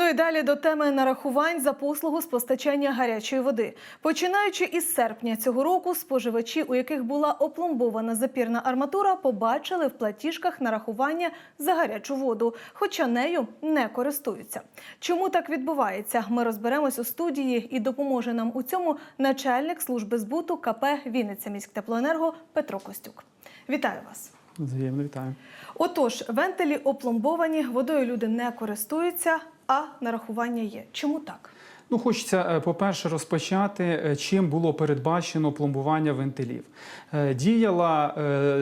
Ну і далі до теми нарахувань за послугу з постачання гарячої води. Починаючи із серпня цього року, споживачі, у яких була опломбована запірна арматура, побачили в платіжках нарахування за гарячу воду, хоча нею не користуються. Чому так відбувається? Ми розберемось у студії і допоможе нам у цьому начальник служби збуту КП Вінниця міськтеплоенерго Петро Костюк. Вітаю вас! Взаємно вітаю. Отож, вентилі опломбовані, водою люди не користуються, а нарахування є. Чому так? Ну, хочеться, е, по-перше, розпочати, е, чим було передбачено пломбування вентилів. Е, Діяла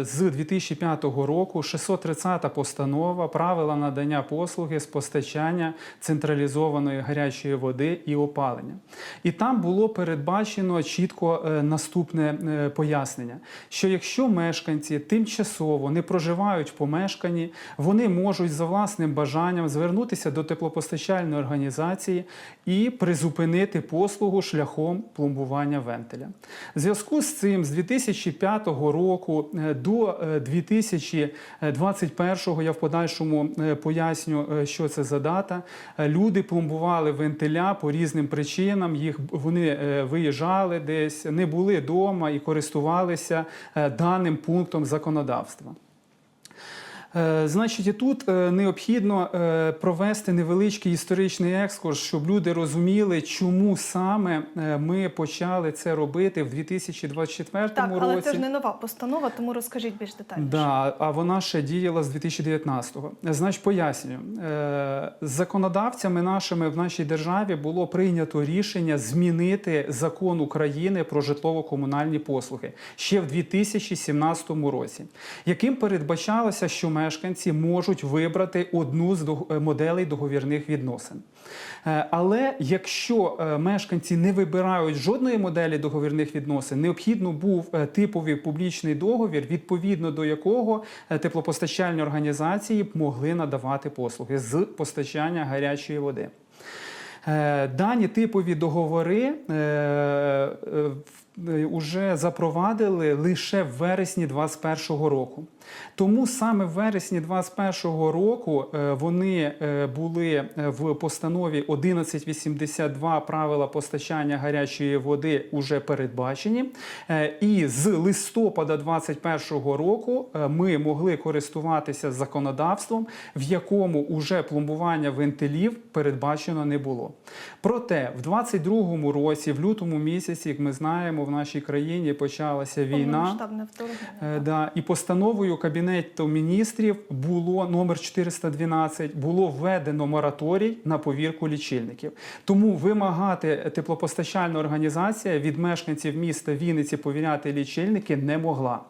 з 2005 року 630-та постанова правила надання послуги з постачання централізованої гарячої води і опалення. І там було передбачено чітко наступне пояснення: що якщо мешканці тимчасово не проживають в помешканні, вони можуть за власним бажанням звернутися до теплопостачальної організації і призупинити послугу шляхом пломбування вентиля. В зв'язку з цим з 2005 року е, до е, 2021 я в подальшому е, поясню, е, що це за дата. е, Люди пломбували вентиля по різним причинам. Їх вони е, виїжджали десь, не були вдома і користувалися е, даним пунктом законодавства. Е, Значить, і тут е, необхідно е, провести невеличкий історичний екскурс, щоб люди розуміли, чому саме ми почали це робити в 2024 Так, році. але це ж не нова постанова, тому розкажіть більш детальніше. Да, а вона ще діяла з 2019-го. Значить, пояснюю. Законодавцями нашими в нашій державі було прийнято рішення змінити закон України про житлово-комунальні послуги ще в 2017 році, яким передбачалося, що мешканці можуть вибрати одну з моделей договірних відносин. Е, Але якщо е, мешканці не вибирають жодної моделі договірних відносин, необхідно був е, типовий публічний договір, відповідно до якого е, теплопостачальні організації б могли надавати послуги з постачання гарячої води. Е, Дані типові договори е, уже запровадили лише в вересні 2021 року. Тому саме в вересні 2021 року е, вони е, були в постанові 1182 правила постачання гарячої води уже передбачені. І з листопада 2021 року ми могли користуватися законодавством, в якому уже пломбування вентилів передбачено не було. Проте в 2022 році, в лютому місяці, як ми знаємо, в нашій країні почалася війна. Вторгнення. Е, Да, і постановою Кабінету міністрів було номер 412, було введено мораторій на повірку лічильників. Тому вимагати теплопостачальна організація від мешканців міста Вінниці повіряти лічильники не могла.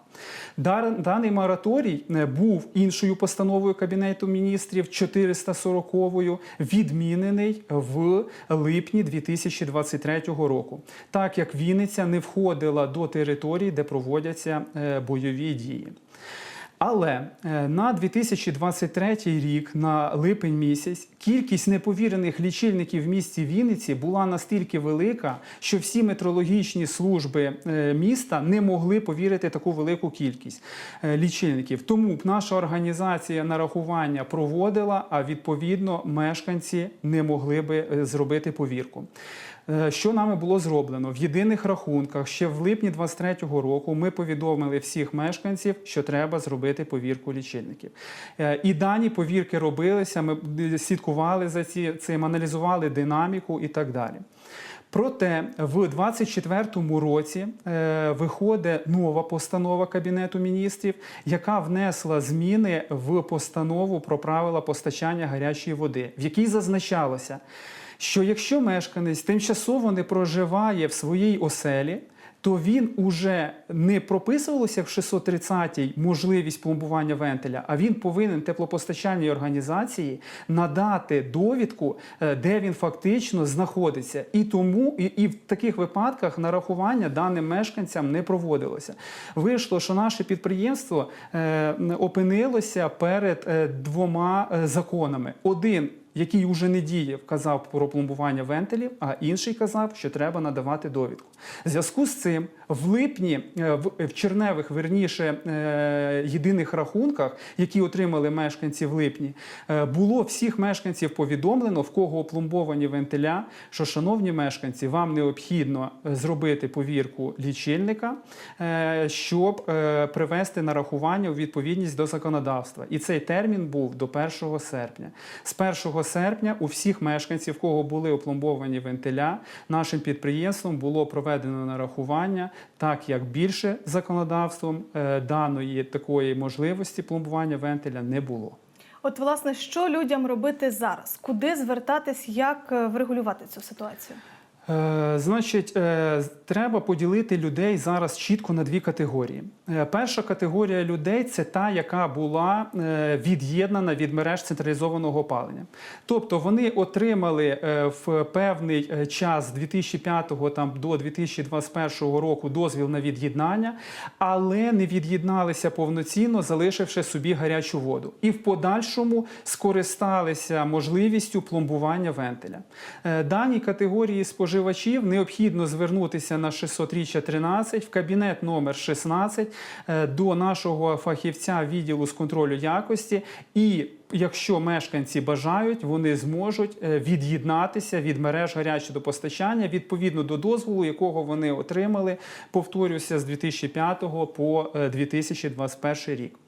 Даний мораторій е, був іншою постановою Кабінету міністрів 440 відмінений в липні 2023 року, так як Вінниця не входила до територій, де проводяться е, бойові дії. Але е, на 2023 рік, на липень місяць, кількість неповірених лічильників в місті Вінниці була настільки велика, що всі метрологічні служби е, міста не могли повірити таку велику кількість е, лічильників. Тому б наша організація нарахування проводила, а відповідно мешканці не могли би зробити повірку. Е, Що нами було зроблено в єдиних рахунках ще в липні 23-го року ми повідомили всіх мешканців, що треба зробити повірку лічильників. Е, І дані повірки робилися. Ми е, слідкували за цим, аналізували динаміку і так далі. Проте в 2024 році е, виходить нова постанова Кабінету міністрів, яка внесла зміни в постанову про правила постачання гарячої води, в якій зазначалося, що якщо мешканець тимчасово не проживає в своїй оселі, то він уже не прописувалося в 630-й можливість пломбування вентиля, а він повинен теплопостачальній організації надати довідку, е, де він фактично знаходиться. І тому і, і в таких випадках нарахування даним мешканцям не проводилося. Вийшло, що наше підприємство е, опинилося перед е, двома е, законами. Один який уже не діяв, казав про пломбування вентилів, а інший казав, що треба надавати довідку. В зв'язку з цим в липні, е, в, черневих, верніше, е, єдиних рахунках, які отримали мешканці в липні, е, було всіх мешканців повідомлено, в кого опломбовані вентиля, що, шановні мешканці, вам необхідно зробити повірку лічильника, щоб привести нарахування у відповідність до законодавства. І цей термін був до 1 серпня. З 1 серпня у всіх мешканців, кого були опломбовані вентиля, нашим підприємством було проведено нарахування, так як більше законодавством е, даної такої можливості пломбування вентиля не було. От, власне, що людям робити зараз? Куди звертатись, як е, врегулювати цю ситуацію? Е, Значить, е, треба поділити людей зараз чітко на дві категорії. Е, Перша категорія людей це та, яка була від'єднана від мереж централізованого опалення. Тобто вони отримали в певний час з 2005 там, до 2021 року дозвіл на від'єднання, але не від'єдналися повноцінно, залишивши собі гарячу воду. І в подальшому скористалися можливістю пломбування вентиля. Даній категорії споживачів необхідно звернутися на 600 13 в кабінет номер 16 е, до нашого фахівця відділу з контролю якості. І якщо мешканці бажають, вони зможуть е, від'єднатися від мереж гарячого постачання відповідно до дозволу, якого вони отримали, повторюся, з 2005 по е, 2021 рік.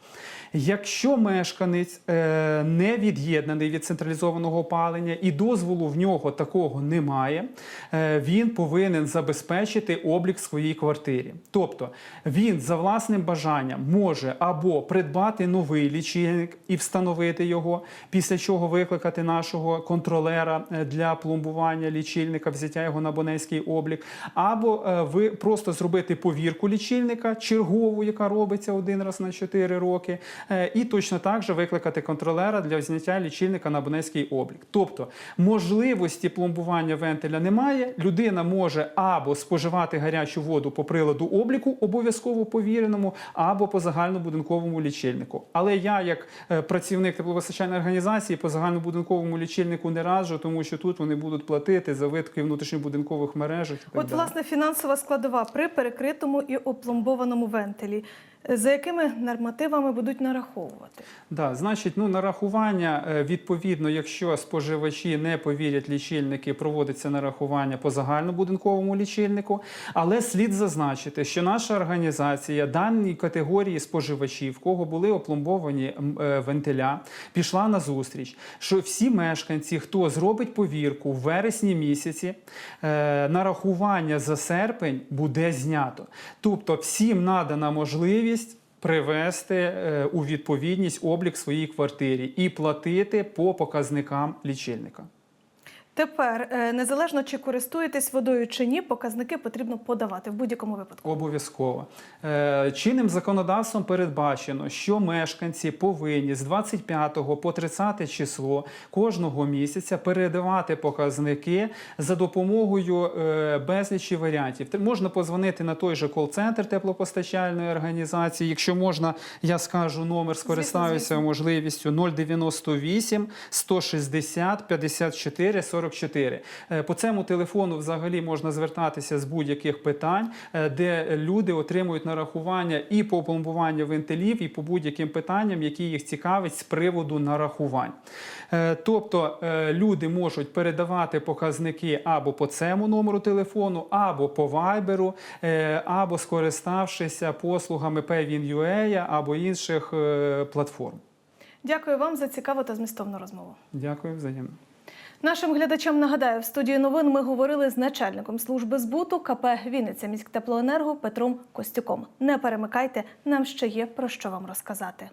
Якщо мешканець е, не від'єднаний від централізованого опалення і дозволу в нього такого немає, е, він повинен забезпечити облік в своїй квартирі. Тобто він за власним бажанням може або придбати новий лічильник і встановити його, після чого викликати нашого контролера е, для пломбування лічильника, взяття його на абонентський облік, або ви просто зробити повірку лічильника чергову, яка робиться один раз на 4 роки. Е, І точно так же викликати контролера для зняття лічильника на абонентський облік. Тобто можливості пломбування вентиля немає. Людина може або споживати гарячу воду по приладу обліку, обов'язково повіреному, або по загальнобудинковому лічильнику. Але я, як е, працівник теплопостачальної організації, по загальнобудинковому лічильнику не раджу, тому що тут вони будуть платити за витки внутрішньобудинкових мережах. От, далі. власне, фінансова складова при перекритому і опломбованому вентилі. За якими нормативами будуть нараховувати? Да, значить, ну нарахування е, відповідно, якщо споживачі не повірять лічильники, проводиться нарахування по загальнобудинковому лічильнику. Але слід зазначити, що наша організація даній категорії споживачів, кого були опломбовані е, вентиля, пішла на зустріч, що всі мешканці, хто зробить повірку в вересні місяці, е, нарахування за серпень буде знято. Тобто, всім надана можливість привести е, у відповідність облік своїй квартирі і платити по показникам лічильника. Тепер, е, незалежно чи користуєтесь водою чи ні, показники потрібно подавати в будь-якому випадку. Обов'язково Е, чинним законодавством передбачено, що мешканці повинні з 25 по 30 число кожного місяця передавати показники за допомогою е, безлічі варіантів. Можна позвонити на той же кол-центр теплопостачальної організації. Якщо можна, я скажу номер, скористаюся можливістю 098 160 54 44. Е, По цьому телефону взагалі можна звертатися з будь-яких питань, е, де люди отримують нарахування і по пломбуванню вентилів, і по будь-яким питанням, які їх цікавить з приводу нарахувань. Е, Тобто люди можуть передавати показники або по цьому номеру телефону, або по вайберу, або скориставшися послугами Payvin.ua або інших платформ. Дякую вам за цікаву та змістовну розмову. Дякую взаємно. Нашим глядачам нагадаю, в студії новин ми говорили з начальником служби збуту КП Вінниця міськтеплоенерго Петром Костюком. Не перемикайте, нам ще є про що вам розказати.